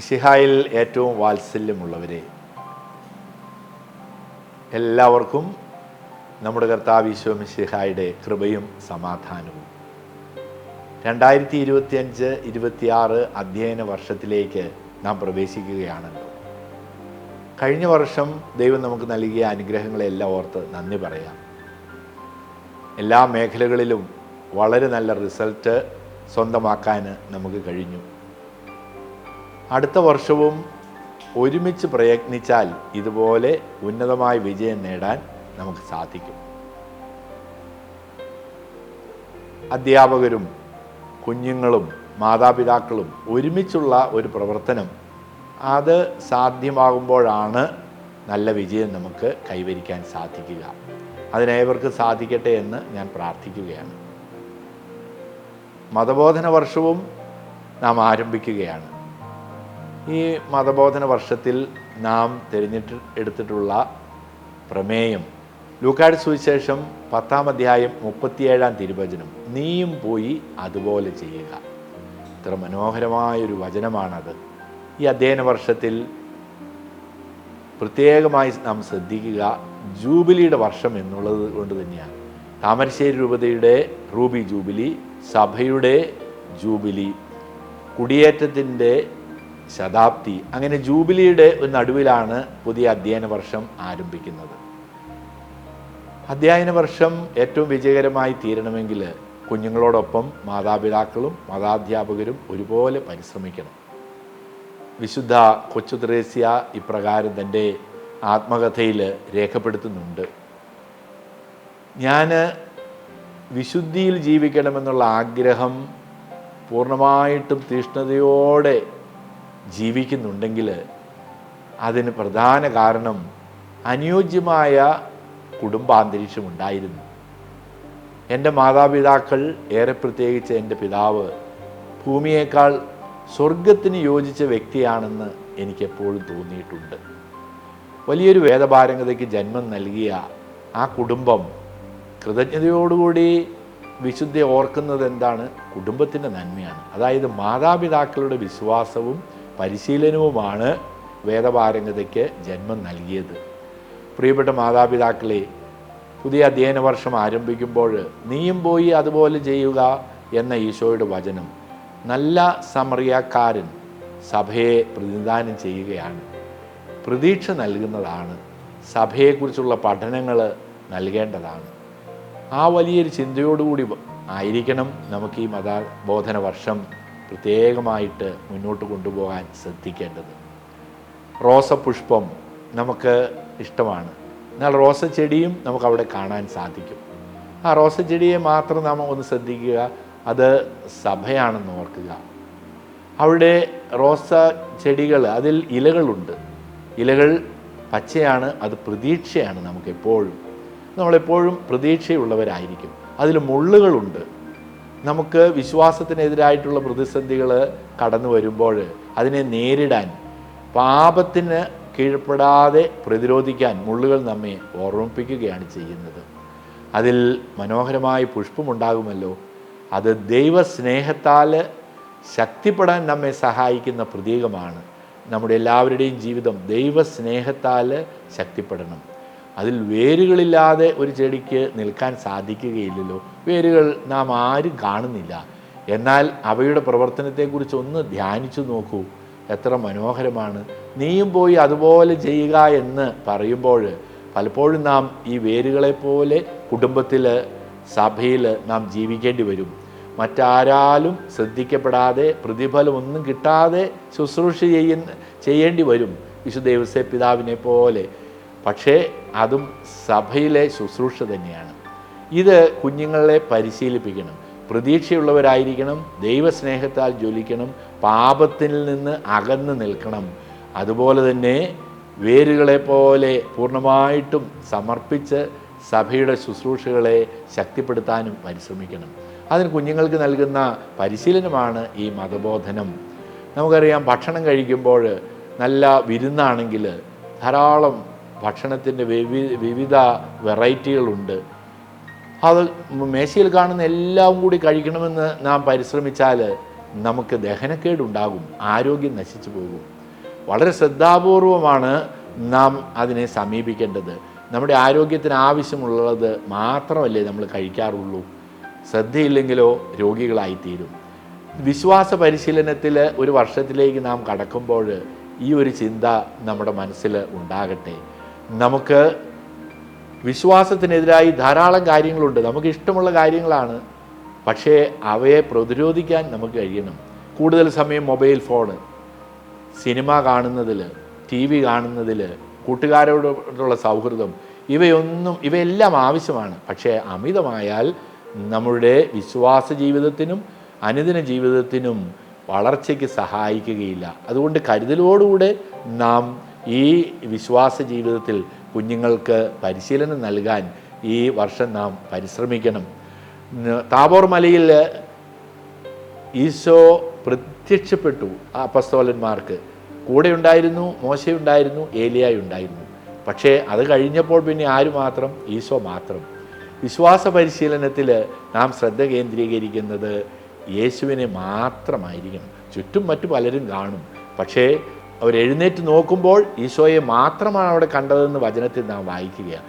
മിശിഹായിൽ ഏറ്റവും വാത്സല്യമുള്ളവരെ എല്ലാവർക്കും നമ്മുടെ കർത്താവ് ഈശോ മിശിഹായുടെ കൃപയും സമാധാനവും. രണ്ടായിരത്തി ഇരുപത്തിയഞ്ച് ഇരുപത്തിയാറ് അധ്യയന വർഷത്തിലേക്ക് നാം പ്രവേശിക്കുകയാണല്ലോ. കഴിഞ്ഞ വർഷം ദൈവം നമുക്ക് നൽകിയ അനുഗ്രഹങ്ങളെല്ലാം ഓർത്ത് നന്ദി പറയാം. എല്ലാ മേഖലകളിലും വളരെ നല്ല റിസൾട്ട് സ്വന്തമാക്കാൻ നമുക്ക് കഴിഞ്ഞു. അടുത്ത വർഷവും ഒരുമിച്ച് പ്രയത്നിച്ചാൽ ഇതുപോലെ ഉന്നതമായ വിജയം നേടാൻ നമുക്ക് സാധിക്കും. അധ്യാപകരും കുഞ്ഞുങ്ങളും മാതാപിതാക്കളും ഒരുമിച്ചുള്ള ഒരു പ്രവർത്തനം അത് സാധ്യമാകുമ്പോഴാണ് നല്ല വിജയം നമുക്ക് കൈവരിക്കാൻ സാധിക്കുക. അതിനേവർക്ക് സാധിക്കട്ടെ എന്ന് ഞാൻ പ്രാർത്ഥിക്കുകയാണ്. മതബോധന വർഷവും നാം ആരംഭിക്കുകയാണ്. ഈ മതബോധന വർഷത്തിൽ നാം തിരഞ്ഞിട്ട് എടുത്തിട്ടുള്ള പ്രമേയം ലൂക്കാട് സുവിശേഷം പത്താം അധ്യായം മുപ്പത്തിയേഴാം തിരുവചനം നീയും പോയി അതുപോലെ ചെയ്യുക. ഇത്ര മനോഹരമായൊരു വചനമാണത്. ഈ അധ്യയന വർഷത്തിൽ പ്രത്യേകമായി നാം ശ്രദ്ധിക്കുക ജൂബിലിയുടെ വർഷം എന്നുള്ളത് കൊണ്ട് തന്നെയാണ്. താമരശ്ശേരി രൂപതയുടെ റൂബി ജൂബിലി സഭയുടെ ജൂബിലി കുടിയേറ്റത്തിന്റെ ശതാബ്ദി. അങ്ങനെ ജൂബിലിയുടെ ഒരു നടുവിലാണ് പുതിയ അധ്യയന വർഷം ആരംഭിക്കുന്നത്. അധ്യയന വർഷം ഏറ്റവും വിജയകരമായി തീരണമെങ്കിൽ കുഞ്ഞുങ്ങളോടൊപ്പം മാതാപിതാക്കളും മതാധ്യാപകരും ഒരുപോലെ പരിശ്രമിക്കണം. വിശുദ്ധ കൊച്ചു ത്രേസ്യ ഇപ്രകാരം തന്റെ ആത്മകഥയിൽ രേഖപ്പെടുത്തുന്നുണ്ട്. ഞാൻ വിശുദ്ധിയിൽ ജീവിക്കണമെന്നുള്ള ആഗ്രഹം പൂർണമായിട്ടും തീഷ്ണതയോടെ ജീവിക്കുന്നുണ്ടെങ്കിൽ അതിന് പ്രധാന കാരണം അനുയോജ്യമായ കുടുംബാന്തരീക്ഷം ഉണ്ടായിരുന്നു. എന്റെ മാതാപിതാക്കൾ ഏറെ പ്രത്യേകിച്ച് എന്റെ പിതാവ് ഭൂമിയേക്കാൾ സ്വർഗത്തിന് യോജിച്ച വ്യക്തിയാണെന്ന് എനിക്കെപ്പോഴും തോന്നിയിട്ടുണ്ട്. വലിയൊരു വേദപാരംഗതയ്ക്ക് ജന്മം നൽകിയ ആ കുടുംബം കൃതജ്ഞതയോടുകൂടി വിശുദ്ധി ഓർക്കുന്നത് എന്താണ് കുടുംബത്തിന്റെ നന്മയാണ്. അതായത് മാതാപിതാക്കളുടെ വിശ്വാസവും പരിശീലനവുമാണ് വേദപാരംഗതയ്ക്ക് ജന്മം നൽകിയത്. പ്രിയപ്പെട്ട മാതാപിതാക്കളെ പുതിയ അധ്യയന വർഷം ആരംഭിക്കുമ്പോൾ നീയും പോയി അതുപോലെ ചെയ്യുക എന്ന ഈശോയുടെ വചനം നല്ല സമറിയക്കാരൻ സഭയെ പ്രതിനിധാനം ചെയ്യുകയാണ്. പ്രതീക്ഷ നൽകുന്നതാണ്. സഭയെക്കുറിച്ചുള്ള പഠനങ്ങൾ നൽകേണ്ടതാണ്. ആ വലിയൊരു ചിന്തയോടുകൂടി ആയിരിക്കണം നമുക്ക് ഈ മതബോധന വർഷം പ്രത്യേകമായിട്ട് മുന്നോട്ട് കൊണ്ടുപോകാൻ ശ്രദ്ധിക്കേണ്ടത്. റോസപുഷ്പം നമുക്ക് ഇഷ്ടമാണ്. എന്നാൽ റോസ ചെടിയും നമുക്കവിടെ കാണാൻ സാധിക്കും. ആ റോസ ചെടിയെ മാത്രം നാം ഒന്ന് ശ്രദ്ധിക്കുക അത് സഭയാണെന്ന് ഓർക്കുക. അവിടെ റോസ ചെടികൾ അതിൽ ഇലകളുണ്ട്. ഇലകൾ പച്ചയാണ് അത് പ്രതീക്ഷയാണ് നമുക്കെപ്പോഴും. നമ്മളെപ്പോഴും പ്രതീക്ഷയുള്ളവരായിരിക്കും. അതിൽ മുള്ളുകളുണ്ട്. നമുക്ക് വിശ്വാസത്തിനെതിരായിട്ടുള്ള പ്രതിസന്ധികൾ കടന്നു വരുമ്പോൾ അതിനെ നേരിടാൻ പാപത്തിന് കീഴ്പ്പെടാതെ പ്രതിരോധിക്കാൻ മുള്ളുകൾ നമ്മെ ഓർമ്മിപ്പിക്കുകയാണ് ചെയ്യുന്നത്. അതിൽ മനോഹരമായ പുഷ്പമുണ്ടാകുമല്ലോ. അത് ദൈവസ്നേഹത്താൽ ശക്തിപ്പെടാൻ നമ്മെ സഹായിക്കുന്ന പ്രതീകമാണ്. നമ്മുടെ എല്ലാവരുടെയും ജീവിതം ദൈവസ്നേഹത്താൽ ശക്തിപ്പെടണം. അതിൽ വേരുകളില്ലാതെ ഒരു ചെടിക്ക് നിൽക്കാൻ സാധിക്കുകയില്ലല്ലോ. വേരുകൾ നാം ആരും കാണുന്നില്ല. എന്നാൽ അവയുടെ പ്രവർത്തനത്തെക്കുറിച്ച് ഒന്ന് ധ്യാനിച്ചു നോക്കൂ. എത്ര മനോഹരമാണ്. നീയും പോയി അതുപോലെ ചെയ്യുക എന്ന് പറയുമ്പോൾ പലപ്പോഴും നാം ഈ വേരുകളെപ്പോലെ കുടുംബത്തിൽ സഭയിൽ നാം ജീവിക്കേണ്ടി വരും. മറ്റാരാലും ശ്രദ്ധിക്കപ്പെടാതെ പ്രതിഫലം ഒന്നും കിട്ടാതെ ശുശ്രൂഷ ചെയ്യുന്ന ചെയ്യേണ്ടി വരും. വിശുദ്ധ പിതാവിനെ പോലെ പക്ഷേ അതും സഭയിലെ ശുശ്രൂഷ തന്നെയാണ്. ഇത് കുഞ്ഞുങ്ങളെ പരിശീലിപ്പിക്കണം. പ്രതീക്ഷയുള്ളവരായിരിക്കണം ദൈവസ്നേഹത്താൽ ജ്വലിക്കണം പാപത്തിൽ നിന്ന് അകന്നു നിൽക്കണം. അതുപോലെ തന്നെ വേരുകളെ പോലെ പൂർണമായിട്ടും സമർപ്പിച്ച് സഭയുടെ ശുശ്രൂഷകളെ ശക്തിപ്പെടുത്താനും പരിശ്രമിക്കണം. അതിന് കുഞ്ഞുങ്ങൾക്ക് നൽകുന്ന പരിശീലനമാണ് ഈ മതബോധനം. നമുക്കറിയാം ഭക്ഷണം കഴിക്കുമ്പോൾ നല്ല വിരുന്നാണെങ്കിൽ ധാരാളം ഭക്ഷണത്തിന്റെ വിവി വിവിധ വെറൈറ്റികളുണ്ട്. അത് മേശയിൽ കാണുന്ന എല്ലാം കൂടി കഴിക്കണമെന്ന് നാം പരിശ്രമിച്ചാൽ നമുക്ക് ദഹനക്കേടുണ്ടാകും ആരോഗ്യം നശിച്ചു പോകും. വളരെ ശ്രദ്ധാപൂർവമാണ് നാം അതിനെ സമീപിക്കേണ്ടത്. നമ്മുടെ ആരോഗ്യത്തിന് ആവശ്യമുള്ളത് മാത്രമല്ലേ നമ്മൾ കഴിക്കാറുള്ളൂ. ശ്രദ്ധയില്ലെങ്കിലോ രോഗികളായിത്തീരും. വിശ്വാസ പരിശീലനത്തിൽ ഒരു വർഷത്തിലേക്ക് നാം കടക്കുമ്പോൾ ഈ ഒരു ചിന്ത നമ്മുടെ മനസ്സിൽ ഉണ്ടാകട്ടെ. നമുക്ക് വിശ്വാസത്തിനെതിരായി ധാരാളം കാര്യങ്ങളുണ്ട്. നമുക്ക് ഇഷ്ടമുള്ള കാര്യങ്ങളാണ്. പക്ഷേ അവയെ പ്രതിരോധിക്കാൻ നമുക്ക് കഴിയണം. കൂടുതൽ സമയം മൊബൈൽ ഫോണ് സിനിമ കാണുന്നതിൽ ടി വി കാണുന്നതിൽ കൂട്ടുകാരോടുള്ള സൗഹൃദം ഇവയൊന്നും ഇവയെല്ലാം ആവശ്യമാണ്. പക്ഷേ അമിതമായാൽ നമ്മുടെ വിശ്വാസ ജീവിതത്തിനും അനുദിന ജീവിതത്തിനും വളർച്ചയ്ക്ക് സഹായിക്കുകയില്ല. അതുകൊണ്ട് കരുതലോടുകൂടെ നാം ഈ വിശ്വാസ ജീവിതത്തിൽ കുഞ്ഞുങ്ങൾക്ക് പരിശീലനം നൽകാൻ ഈ വർഷം നാം പരിശ്രമിക്കണം. താബോർ മലയിൽ ഈശോ പ്രത്യക്ഷപ്പെട്ടു ആ അപ്പസ്തോലന്മാർക്ക്. കൂടെ ഉണ്ടായിരുന്നു മോശയുണ്ടായിരുന്നു ഏലിയായി ഉണ്ടായിരുന്നു പക്ഷേ അത് കഴിഞ്ഞപ്പോൾ പിന്നെ ആര് മാത്രം? ഈശോ മാത്രം. വിശ്വാസ പരിശീലനത്തിൽ നാം ശ്രദ്ധ കേന്ദ്രീകരിക്കുന്നത് യേശുവിനെ മാത്രമായിരിക്കണം. ചുറ്റും മറ്റു പലരും കാണും. പക്ഷേ അവർ എഴുന്നേറ്റ് നോക്കുമ്പോൾ ഈശോയെ മാത്രമാണ് അവിടെ കണ്ടതെന്ന് വചനത്തിൽ നാം വായിക്കുകയാണ്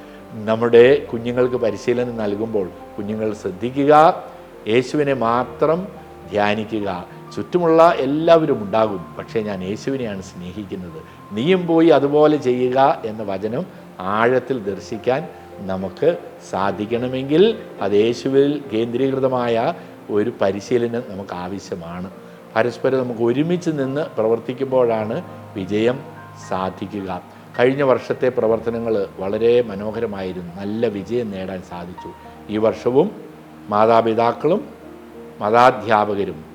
നമ്മുടെ കുഞ്ഞുങ്ങൾക്ക് പരിശീലനം നൽകുമ്പോൾ കുഞ്ഞുങ്ങൾ ശ്രദ്ധിക്കുക യേശുവിനെ മാത്രം ധ്യാനിക്കുക. ചുറ്റുമുള്ള എല്ലാവരും ഉണ്ടാകും. പക്ഷേ ഞാൻ യേശുവിനെയാണ് സ്നേഹിക്കുന്നത്. നീയും പോയി അതുപോലെ ചെയ്യുക എന്ന വചനം ആഴത്തിൽ ദർശിക്കാൻ നമുക്ക് സാധിക്കണമെങ്കിൽ അത് യേശുവിൽ കേന്ദ്രീകൃതമായ ഒരു പരിശീലനം നമുക്ക് ആവശ്യമാണ്. പരസ്പരം നമുക്ക് ഒരുമിച്ച് നിന്ന് പ്രവർത്തിക്കുമ്പോഴാണ് വിജയം സാധിക്കുക. കഴിഞ്ഞ വർഷത്തെ പ്രവർത്തനങ്ങൾ വളരെ മനോഹരമായിരുന്നു. നല്ല വിജയം നേടാൻ സാധിച്ചു. ഈ വർഷവും മാതാപിതാക്കളും മതാധ്യാപകരും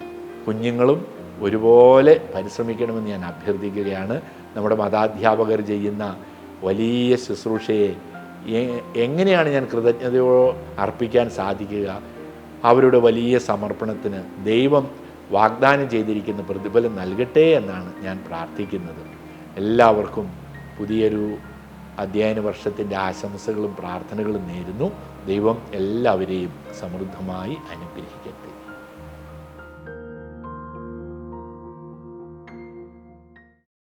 കുഞ്ഞുങ്ങളും ഒരുപോലെ പരിശ്രമിക്കണമെന്ന് ഞാൻ അഭ്യർത്ഥിക്കുകയാണ്. നമ്മുടെ മതാധ്യാപകർ ചെയ്യുന്ന വലിയ ശുശ്രൂഷയെ എങ്ങനെയാണ് ഞാൻ കൃതജ്ഞതയോ അർപ്പിക്കാൻ സാധിക്കുക? അവരുടെ വലിയ സമർപ്പണത്തിന് ദൈവം വാഗ്ദാനം ചെയ്തിരിക്കുന്ന പ്രതിഫലം നൽകട്ടെ എന്നാണ് ഞാൻ പ്രാർത്ഥിക്കുന്നത്. എല്ലാവർക്കും പുതിയൊരു അധ്യയന വർഷത്തിന്റെ ആശംസകളും പ്രാർത്ഥനകളും നേരുന്നു. ദൈവം എല്ലാവരെയും സമൃദ്ധമായി അനുഗ്രഹിക്കട്ടെ.